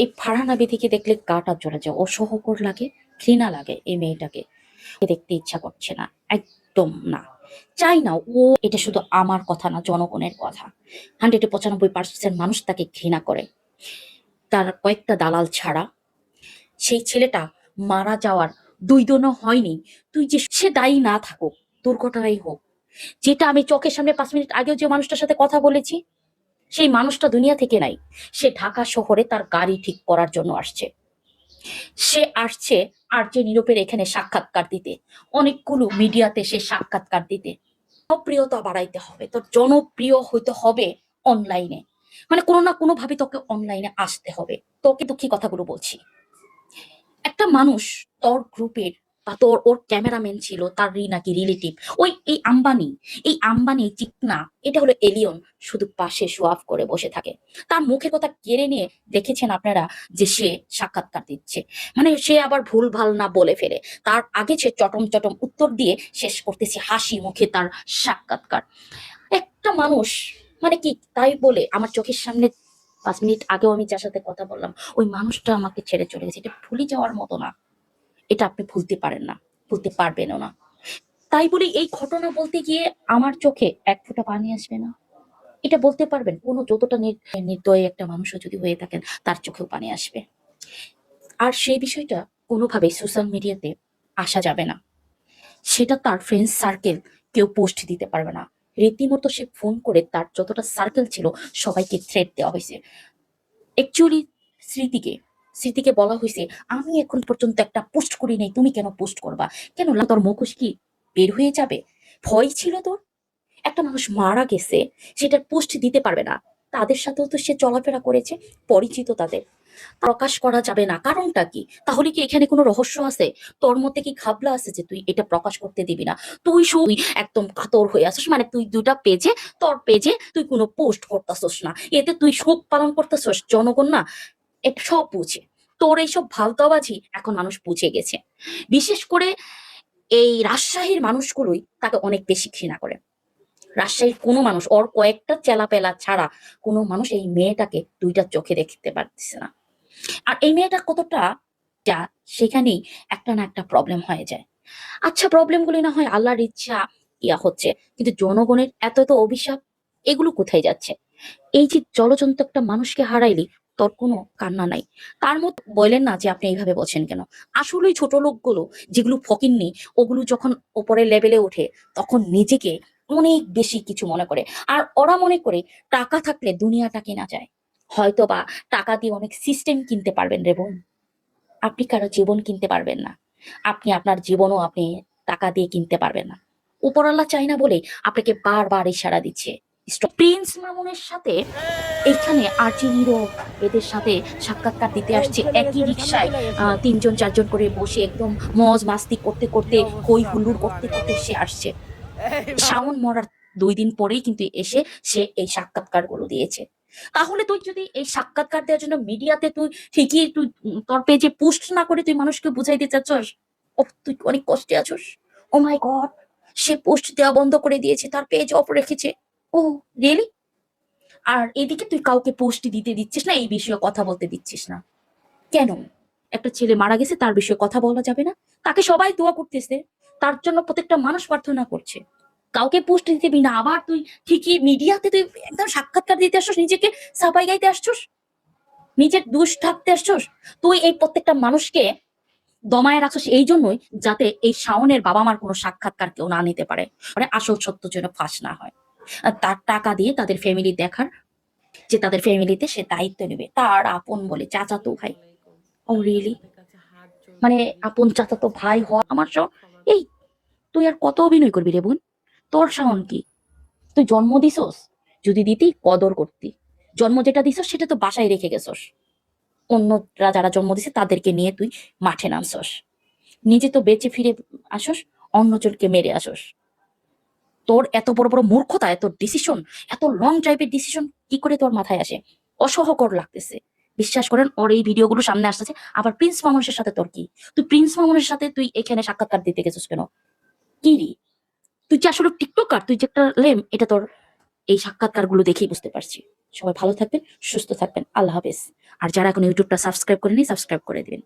এই ফারহানা বিধিকে দেখলে গাটা জ্বলে যায়। অসহকর লাগে, ঘৃণা লাগে এই মেয়েটাকে। দেখতে ইচ্ছা করছে না, একদম না। চাই না, ও এটা শুধু আমার কথা না, জনগণের কথা। হান্ড্রেডে পঁচানব্বই পার্সেন্ট মানুষ তাকে ঘৃণা করে। তার কয়েকটা দালাল ছাড়া সেই ছেলেটা মারা যাওয়ার দুই দিনও হয়নি। তুই যে সে দায়ী না থাকুক, দুর্ঘটনাই হোক। যেটা আমি চোখের সামনে পাঁচ মিনিট আগেও যে মানুষটার সাথে কথা বলেছি সেই মানুষটা দুনিয়া থেকে নাই। সে ঢাকা শহরে তার গাড়ি ঠিক করার জন্য আসছে। সে আসছে আর যে নিরূপের এখানে সাক্ষাৎকার দিতে। অনেকগুলো মিডিয়াতে সে সাক্ষাৎকার দিতে। জনপ্রিয়তা বাড়াইতে হবে, তোর জনপ্রিয় হইতে হবে অনলাইনে মানে কোনো না কোনো ভাবে তোকে অনলাইনে আসতে হবে। তোকে দুঃখী কথাগুলো বলছি। একটা মানুষ তোর গ্রুপের তোর, ওর ক্যামেরাম্যান ছিল তার রি নাকি রিলেটিভ ওই, এই আম্বানি এই আম্বানি চিকনা, এটা হলো এলিয়ন, শুধু পাশে সোয়াফ করে বসে থাকে। তার মুখের কথা কেড়ে নিয়ে দেখেছেন আপনারা যে সে সাক্ষাৎকার দিচ্ছে। মানে সে আবার ভুল ভালো না বলে ফেলে। তার আগে সে চটম চটম উত্তর দিয়ে শেষ করতেছে হাসি মুখে তার সাক্ষাৎকার। একটা মানুষ মানে কি তাই বলে? আমার চোখের সামনে পাঁচ মিনিট আগেও আমি যার সাথে কথা বললাম, ওই মানুষটা আমাকে ছেড়ে চলে গেছে। এটা ভুলে যাওয়ার মতো না। এটা আপনি ভুলতে পারেন না, ভুলতে পারবেনও না। তাই বলে এই ঘটনা বলতে গিয়ে আমার চোখে এক ফোঁটা পানি আসবে না। এটা বলতে পারবেন, কোনো যতটা নির- নির্দয় একটা মানুষও যদি হয়ে থাকেন, তার চোখেও পানি আসবে। আর সেই বিষয়টা কোনোভাবেই সোশ্যাল মিডিয়াতে আসা যাবে না। সেটা তার ফ্রেন্ড সার্কেল কেউ পোস্ট দিতে পারবে না। রীতিমতো সে ফোন করে তার যতটা সার্কেল ছিল, সবাইকে থ্রেট দেওয়া হয়েছে। অ্যাকচুয়ালি স্মৃতিকে স্মৃতিকে বলা হয়েছে আমি এখন পর্যন্ত একটা পোস্ট করি নাই, তুমি কেন পোস্ট করবা? কেন তোর মুখোশ কি বের হয়ে যাবে? ভয় ছিল তোর? একটা মানুষ মারা গেছে, সেটার পোস্ট দিতে পারবে না। তাদের সাথেও তো সে চলাফেরা করেছে, পরিচিত তাদের। প্রকাশ করা যাবে না, কারণটা কি? তাহলে কি এখানে কোনো রহস্য আছে? তোর মধ্যে কি খাবলা আছে যে তুই এটা প্রকাশ করতে দিবি না? তুই শুধু একদম কাতর হয়ে আসিস মানে তুই দুটা পেজে, তোর পেজে তুই কোনো পোস্ট করতেছস না। এতে তুই শোক পালন করতেছস জনগণ না, এটা সব বুঝে। তোর এইসব ভালতাবাজি এখন মানুষ বুঝে গেছে। বিশেষ করে এই রাজশাহীর মানুষগুলোই তাকে অনেক বেশি ঘৃণা করে। রাজশাহীর কোনো মানুষ ওর কয়েকটা চেলাপেলা ছাড়া কোনো মানুষ এই মেয়েটাকে দুইটা চোখে দেখতে পারতেছে না। আর এই মেয়েটা কতটা, যা সেখানেই একটা না একটা প্রবলেম হয়ে যায়। আচ্ছা প্রবলেমগুলি না হয় আল্লাহর ইচ্ছা ইয়া হচ্ছে, কিন্তু জনগণের এত এত অভিশাপ, এগুলো কোথায় যাচ্ছে? এই যে জলজন্ত একটা মানুষকে হারাইলি তোর কোনো কান্না নাই। তার মতো বলেন না যে আপনি এইভাবে বলছেন কেন। আসলেই ছোট লোকগুলো যেগুলো ফকিননি, ওগুলো যখন ওপরের লেভেলে ওঠে, তখন নিজেকে অনেক বেশি কিছু মনে করে। আর ওরা মনে করে টাকা থাকলে দুনিয়াটা কেনা যায়। হয়তো বা টাকা দিয়ে অনেক সিস্টেম কিনতে পারবেন রে বোন। আপনি কারও জীবন কিনতে পারবেন না। আপনি আপনার জীবনও আপনি টাকা দিয়ে কিনতে পারবেন না। উপরাল্লা চাই না বলে আপনাকে বারবার ইশারা দিচ্ছে। প্রিন্স মামুনের সাথে এখানে আরজি নিরো এদের সাথে সাক্ষাৎকার দিতে আসছে। একই রিক্সায় তিনজন, চারজন করে বসে একদম মজ মাস্তি করতে করতে হই হুল্লুড় করতে করতে সে আসছে। শাওন মরার দুই দিন পরেই কিন্তু এসে সে এই সাক্ষাৎকারগুলো দিয়েছে। তাহলে তুই যদি এই সাক্ষাৎকার দেওয়ার জন্য মিডিয়াতে তুই ঠিকই তুই তোর পেজে পোস্ট না করে তুই মানুষকে বুঝাইতে চাচ্ছস ও তুই অনেক কষ্টে আছোস। ও মাই গড সে পোস্ট দেওয়া বন্ধ করে দিয়েছে, তার পেজ অফ রেখেছে। ও রিয়েলি আর এদিকে তুই কাউকে পোস্ট দিতে দিচ্ছিস না, এই বিষয়ে কথা বলতে দিচ্ছিস না। কেন? একটা ছেলে মারা গেছে, তার বিষয়ে কথা বলা যাবে না। তাকে সবাই দোয়া করতেছে। তার জন্য প্রত্যেকটা মানুষ প্রার্থনা করছে। কাউকে পোস্ট দিতে না। আবার তুই ঠিকই মিডিয়াতে তুই একদম সাক্ষাৎকার দিতে আসছস, নিজেকে সাফাই গাইতে আসছস? নিজের দুষ ঢাকতে আসছস? তুই এই প্রত্যেকটা মানুষকে দমায় রাখছস এই জন্যই যাতে এই শাওনের বাবা মার কোনো সাক্ষাৎকার কেউ না নিতে পারে। মানে আসল সত্য যেন ফাঁস না হয়। তার টাকা দিয়ে তাদের ফ্যামিলি দেখার যে তাদের ফ্যামিলিতে সে দায়িত্ব নেবে। তার আপন বলে, চাচাতো ভাই। ও রিয়েলি মানে আপন চাচাতো ভাই হওয়া আমার সব এই, তুই আর কত অভিনয় করবি রে বোন? তোর শাওন কি? তুই জন্ম দিছস? যদি দিতি, কদর করতি। জন্ম যেটা দিছস, সেটা তো বাসায় রেখে গেছস। অন্যরা যারা জন্ম দিছে, তাদেরকে নিয়ে তুই মাঠে নামছস। নিজে তো বেঁচে ফিরে আসস অন্যজনকে মেরে আসস। তোর এত বড় বড় মূর্খতা, এত ডিসিশন এত লং ড্রাইভের ডিসিশন কি করে তোর মাথায় আসে? অসহকর লাগতেছে। বিশ্বাস করেন, ওর এই ভিডিওগুলো সামনে আসতেছে। আবার প্রিন্স মামুনের সাথে তোর কি? তুই প্রিন্স মামুনের সাথে তুই এখানে সাক্ষাৎকার দিতে গেছিস কেন? কি রে? তুই যে আসলে টিকটকার তুই যে একটা লেম এটা তোর এই সাক্ষাৎকারগুলো দেখেই বুঝতে পারছি। সবাই ভালো থাকবেন, সুস্থ থাকবেন। আল্লাহ হাফেজ। আর যারা এখন ইউটিউবটা সাবস্ক্রাইব করেনি সাবস্ক্রাইব করে দিবেন।